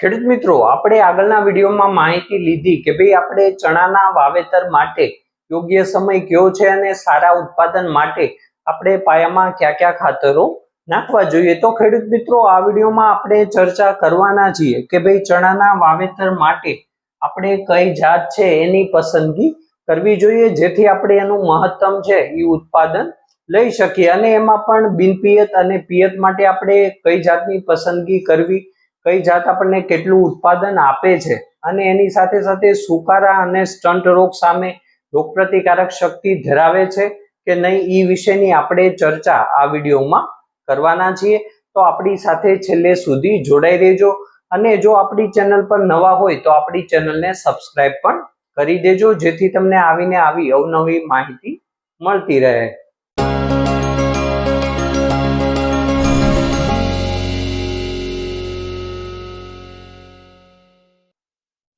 ખેડૂત મિત્રો, આપણે આગળના વિડીયોમાં માહિતી લીધી કે ભાઈ આપણે ચણાના વાવેતર માટે યોગ્ય સમય કયો છે અને સારા ઉત્પાદન માટે આપણે પાયામાં કયા કયા ખાતરો નાખવા જોઈએ. તો ખેડૂત મિત્રો, આ વિડીયોમાં આપણે ચર્ચા કરવાના છીએ કે ભાઈ ચણાના વાવેતર માટે આપણે કઈ જાત છે એની પસંદગી કરવી જોઈએ, જેથી આપણે એનું મહત્તમ છે એ ઉત્પાદન લઈ શકીએ. અને એમાં પણ બિનપિયત અને પિયત માટે આપણે કઈ જાતની પસંદગી કરવી કઈ જાત આપણને કેટલું ઉત્પાદન આપે છે અને એની સાથે સાથે સુકારા અને સ્ટન્ટ રોગ સામે રોગપ્રતિકારક શક્તિ ધરાવે છે કે નહીં એ વિશેની આપણે ચર્ચા આ વિડીયોમાં કરવાના છીએ. તો આપણી સાથે છેલ્લે સુધી જોડાઈ રહેજો અને જો આપણી ચેનલ પર નવા હોય તો આપણી ચેનલને સબસ્ક્રાઈબ પણ કરી દેજો જેથી તમને આવીને આવી અવનવી માહિતી મળતી રહે.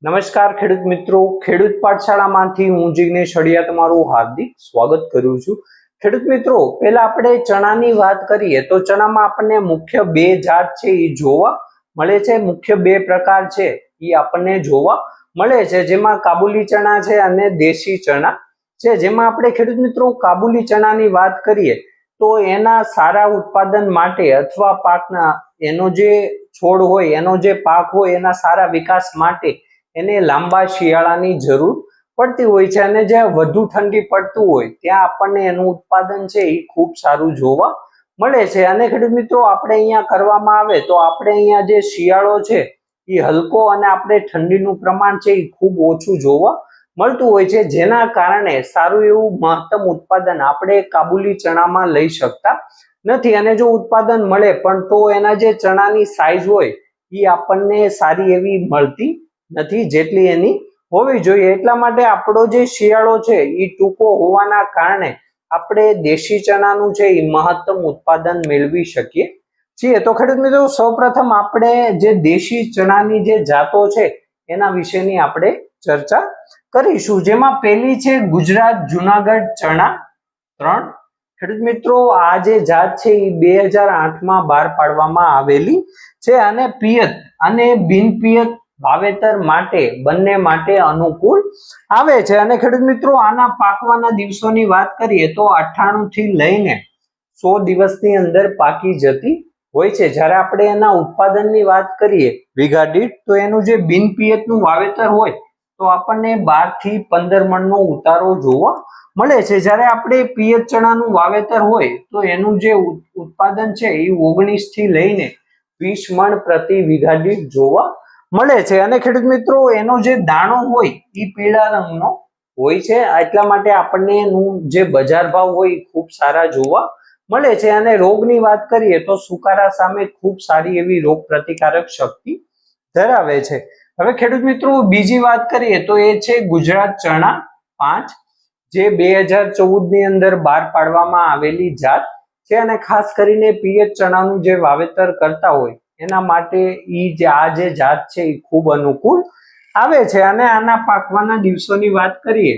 નમસ્કાર ખેડૂત મિત્રો. ખેડૂત પાઠશાળામાંથી હું જિગ્નેશ હડિયા તમારું હાર્દિક સ્વાગત કરું છું. ખેડૂત મિત્રો, પહેલા આપણે ચણાની વાત કરીએ તો ચણામાં આપણને મુખ્ય બે જાત છે એ જોવા મળે છે. મુખ્ય બે પ્રકાર છે એ આપણને જોવા મળે છે. જેમાં કાબુલી ચણા છે અને દેશી ચણા છે. જેમાં આપણે ખેડૂત મિત્રો, કાબુલી ચણાની વાત કરીએ તો એના સારા ઉત્પાદન માટે અથવા પાકના, એનો જે છોડ હોય, એનો જે પાક હોય, એના સારા વિકાસ માટે એને લાંબા શિયાળાની જરૂર પડતી હોય છે અને જ્યાં વધુ ઠંડી પડતું હોય, ત્યાં આપણને એનું ઉત્પાદન છે એ ખૂબ સારું જોવા મળે છે. અને ખેડૂત મિત્રો, આપણે અહીંયા કરવામાં આવે તો આપણે અહીંયા જે શિયાળો છે એ હલકો અને આપણે ઠંડીનું પ્રમાણ છે એ ખૂબ ઓછું જોવા મળતું હોય છે. જેના કારણે સારું એવું મહત્તમ ઉત્પાદન આપણે કાબુલી ચણામાં લઈ શકતા નથી અને જો ઉત્પાદન મળે પણ તો એના જે ચણાની સાઈઝ હોય એ આપણને સારી એવી મળતી નથી, જેટલી એની હોવી જોઈએ. એટલા માટે આપણો જે શિયાળો છે એ ટૂંકો હોવાના કારણે આપણે દેશી ચણાનું છે એ મહત્તમ ઉત્પાદન મેળવી શકીએ છીએ. તો ખેડૂત મિત્રો, સૌપ્રથમ આપણે જે દેશી ચણાની જે જાતો છે, એના વિશેની આપણે ચર્ચા કરીશું. જેમાં પહેલી છે ગુજરાત જુનાગઢ ચણા ત્રણ. ખેડૂત મિત્રો, આ જે જાત છે એ બે હજાર આઠમાં બહાર પાડવામાં આવેલી છે. અને પિયત, અને બિનપિયત વાવેતર માટે, બંને માટે અનુકૂળ આવે છે. અને ખેડૂત મિત્રો, આના પાકવાના દિવસોની વાત કરીએ તો અઠ્ઠાણું થી લઈને સો દિવસની અંદર પાકી જતી હોય છે. જ્યારે આપણે એના ઉત્પાદનની વાત કરીએ, વીઘા દીઠ, તો એનું જે બિનપિયતનું વાવેતર હોય, તો આપણને બારથી પંદર મણનો ઉતારો જોવા મળે છે. જ્યારે આપણે પિયત ચણાનું વાવેતર હોય, તો એનું જે ઉત્પાદન છે, એ ઓગણીસથી લઈને વીસ મણ પ્રતિ વીઘા દીઠ જોવા મળે છે. અને ખેડૂત મિત્રો, એનો જે દાણો હોય, એ પીળા રંગનો હોય છે. એટલા માટે આપણને એનું જે બજાર ભાવ હોય ખૂબ સારા જોવા મળે છે. અને રોગની વાત કરીએ, તો સુકારા સામે ખૂબ સારી એવી રોગ પ્રતિકારક શક્તિ ધરાવે છે. હવે ખેડૂત મિત્રો, બીજી વાત કરીએ, તો એ છે ગુજરાત ચણા પાંચ, જે બે હજાર ચૌદની અંદર બહાર પાડવામાં આવેલી જાત છે. અને ખાસ કરીને પિયત ચણાનું જે વાવેતર કરતા હોય એના માટે ઈ જે આ જે જાત છે એ ખૂબ અનુકૂળ આવે છે. અને આના પાકવાના દિવસોની વાત કરીએ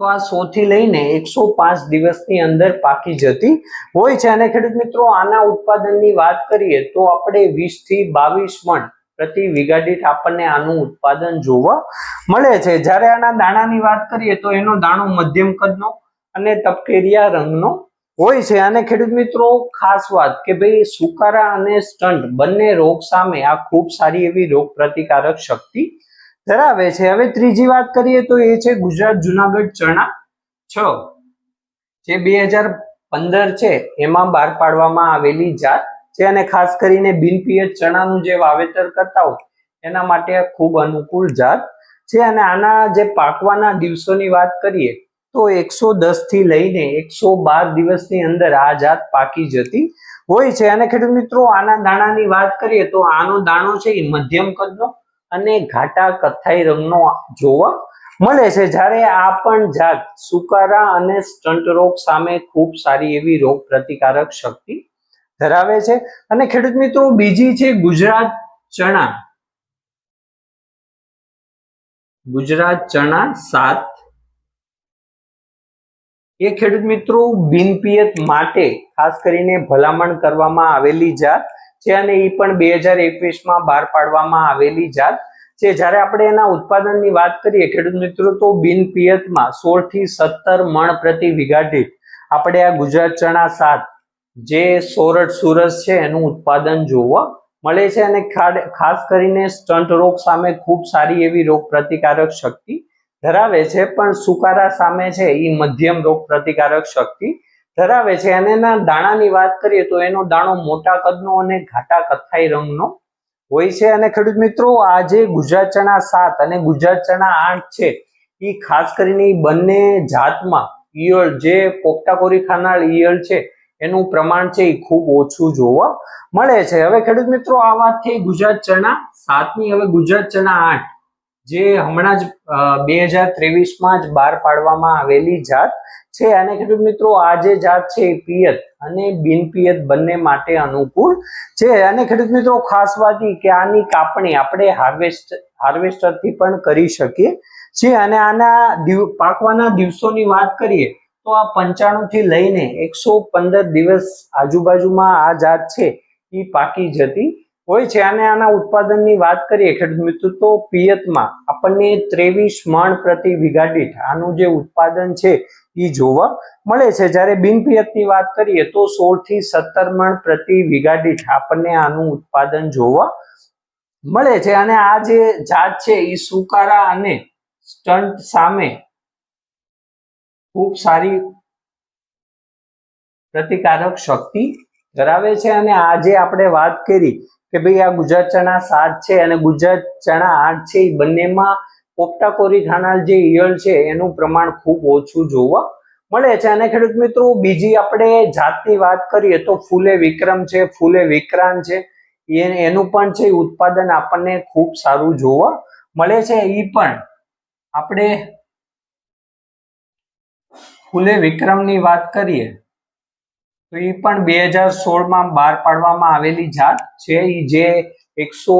તો આ સો થી લઈને એકસો પાંચ દિવસની અંદર પાકી જતી હોય છે. અને ખેડૂત મિત્રો, આના ઉત્પાદનની વાત કરીએ તો આપણે વીસથી બાવીસ મણ પ્રતિ વીઘા દીઠ આપણને આનું ઉત્પાદન જોવા મળે છે. જ્યારે આના દાણાની વાત કરીએ તો એનો દાણો મધ્યમ કદનો અને તપકેરિયા રંગનો હોય છે. અને ખેડૂત મિત્રો, ખાસ વાત કે ભાઈ સુકારા અને સ્ટન્ટ બંને રોગ સામે આ ખૂબ સારી એવી રોગ પ્રતિકારક શક્તિ ધરાવે છે. હવે ત્રીજી વાત કરીએ તો એ છે ગુજરાત જુનાગઢ ચણા છ, જે બે હજાર પંદર છે એમાં બહાર પાડવામાં આવેલી જાત છે. અને ખાસ કરીને બિનપિયત ચણાનું જે વાવેતર કરતા હોય એના માટે ખૂબ અનુકૂળ જાત છે. અને આના જે પાકવાના દિવસોની વાત કરીએ તો એકસો દસથી લઈને એકસો બાર દિવસની અંદર આ જાત પાકી જતી હોય છે. અને ખેડૂત મિત્રો, આના દાણાની વાત કરીએ તો આનો દાણો છે એ મધ્યમ કદનો અને ઘાટા કથાઈ રંગનો જોવા મળે છે. જ્યારે આ પણ જાત સુકારા અને સ્ટન્ટ રોગ સામે ખૂબ સારી એવી રોગ પ્રતિકારક શક્તિ ધરાવે છે. અને ખેડૂત મિત્રો, બીજી છે ગુજરાત ચણા. ગુજરાત ચણા સાત એ ખેડૂત મિત્રો બિનપિયત માટે ખાસ કરીને ભલામણ કરવામાં આવેલી જાત છે અને એ પણ બે હજાર એકવીસમાં બહાર પાડવામાં આવેલી જાત છે. જ્યારે આપણે એના ઉત્પાદનની વાત કરીએ, ખેડૂત મિત્રો, તો બિન પિયતમાં સોળથી સત્તર મણ પ્રતિ વીઘા આપણે આ ગુજરાત ચણા સાત જે સોરઠ સુરત છે એનું ઉત્પાદન જોવા મળે છે અને ખાસ કરીને સ્ટન્ટ રોગ સામે ખૂબ સારી એવી રોગ પ્રતિકારક શક્તિ ધરાવે છે, પણ સુકારા સામે છે એ મધ્યમ રોગ પ્રતિકારક શક્તિ ધરાવે છે. અને દાણાની વાત કરીએ તો એનો દાણો મોટા કદનો અને ઘાટા કથ્થાઈ રંગનો હોય છે. અને ખેડૂત મિત્રો આ જે ગુજરાત ચણા સાત અને ગુજરાત ચણા આઠ છે. એ ખાસ કરીને બંને જાતમાં ઈયળ જે પોપટાકોરી ખાનાર ઈયળ છે, એનું પ્રમાણ છે એ ખૂબ ઓછું જોવા મળે છે. હવે ખેડૂત મિત્રો, આ વાત થઈ ગુજરાત ચણા સાતની. હવે ગુજરાત ચણા આઠ. જે હમણાં જ બે હજાર ત્રેવીસમાં જ બહાર પાડવામાં આવેલી જાત છે. અને ખેડૂત મિત્રો, આ જે જાત છે એ પિયત અને બિનપિયત બંને માટે અનુકૂળ છે. અને ખેડૂત મિત્રો, ખાસ વાત કે આની કાપણી આપણે હાર્વેસ્ટ, હાર્વેસ્ટરથી પણ કરી શકીએ છીએ. અને આના પાકવાના દિવસોની વાત કરીએ, તો આ પંચાણું થી લઈને એકસો પંદર દિવસ આજુબાજુમાં આ જાત છે. એ પાકી જતી હોય છે અને આના ઉત્પાદનની વાત કરીએ, ખેડૂત મિત્રો, તો પિયતમાં આપણને ત્રેવીસ મણ પ્રતિ વીઘા દીઠ આનું જે ઉત્પાદન છે એ જોવા મળે છે. જ્યારે બિન પિયતની વાત કરીએ, તો સોળથી સત્તર મણ પ્રતિ વીઘા દીઠ આપણને આનું ઉત્પાદન જોવા મળે છે. અને આ જે જાત છે એ સુકારા અને સ્ટન્ટ સામે ખૂબ સારી પ્રતિકારક શક્તિ ધરાવે છે. અને આજે આપણે વાત કરી કે ભાઈ આ ગુજરાત ચણા સાત છે અને ગુજરાત ચણા આઠ છે એ બંનેમાં પોપટાકોરી ખાનાર જે ઈયળ છે, એનું પ્રમાણ ખૂબ ઓછું જોવા મળે છે. અને ખેડૂત મિત્રો, બીજી આપણે જાતની વાત કરીએ તો ફૂલે વિક્રમ છે, ફૂલે વિક્રાંત છે એનું પણ છે ઉત્પાદન આપણને ખૂબ સારું જોવા મળે છે. એ પણ આપણે ફૂલે વિક્રમની વાત કરીએ તો એ પણ બે હજાર સોળમાં બહાર પાડવામાં આવેલી જાત છે. એ જે એકસો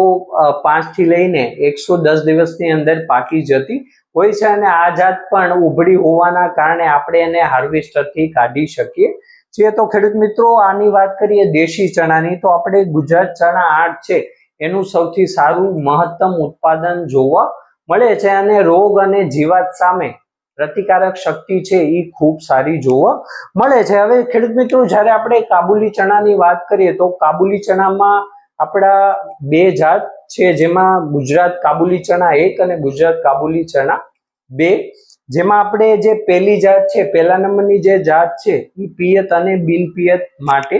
પાંચથી લઈને એકસો દસ દિવસની અંદર પાકી જતી હોય છે અને આ જાત પણ ઉભળી હોવાના કારણે આપણે એને હાર્વેસ્ટરથી કાઢી શકીએ છીએ. તો ખેડૂત મિત્રો, આની વાત કરીએ દેશી ચણાની, તો આપણે ગુજરાત ચણા આઠ છે. એનું સૌથી સારું મહત્તમ ઉત્પાદન જોવા મળે છે અને રોગ અને જીવાત સામે પ્રતિકારક શક્તિ છે એ ખૂબ સારી જોવા મળે છે. હવે ખેડૂત મિત્રો, જ્યારે આપણે કાબુલી ચણાની વાત કરીએ તો કાબુલી ચણામાં આપણા બે જાત છે, જેમાં ગુજરાત કાબુલી ચણા એક અને ગુજરાત કાબુલી ચણા બે. જેમાં આપણે જે પહેલી જાત છે, પહેલા નંબરની જે જાત છે એ પિયત અને બિન પિયત માટે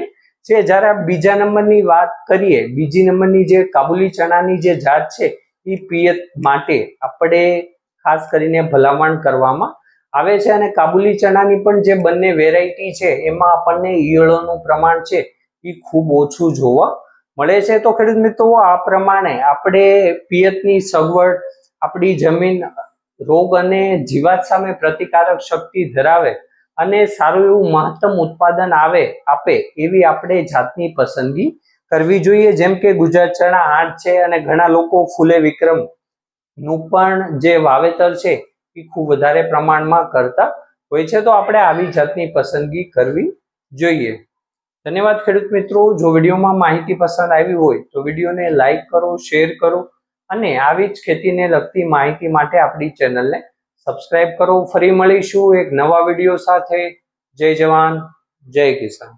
છે. જ્યારે બીજા નંબરની વાત કરીએ, બીજી નંબરની જે કાબુલી ચણાની જે જાત છે એ પિયત માટે આપણે ખાસ કરીને ભલામણ કરવામાં આવે છે અને કાબુલી ચણાની પણ જે બંને વેરાયટી છે, એમાં આપણને ઈયળોનું પ્રમાણ છે એ ખૂબ ઓછું જોવા મળે છે. તો ખેડૂત મિત્રો, આ પ્રમાણે આપણે પિયતની સગવડ, આપણી જમીન રોગ અને જીવાત સામે પ્રતિકારક શક્તિ ધરાવે અને સારું એવું મહત્તમ ઉત્પાદન આવે, આપે એવી આપણે જાતની પસંદગી કરવી જોઈએ. જેમ કે ગુજરાત ચણા આઠ છે અને ઘણા લોકો ફૂલે વિક્રમ નું પણ જે વાવેતર છે, એ ખૂબ વધારે પ્રમાણમાં કરતા હોય છે. તો આપણે આવી જાતની પસંદગી કરવી જોઈએ. ધન્યવાદ, ખેડૂત મિત્રો. જો વિડીયોમાં માહિતી પસંદ આવી હોય, તો વિડીયોને લાઈક કરો, શેર કરો અને આવી જ ખેતીને લગતી માહિતી માટે આપણી ચેનલને સબસ્ક્રાઇબ કરો. ફરી મળીશું એક નવા વીડિયો સાથે. જય જવાન, જય કિસાન.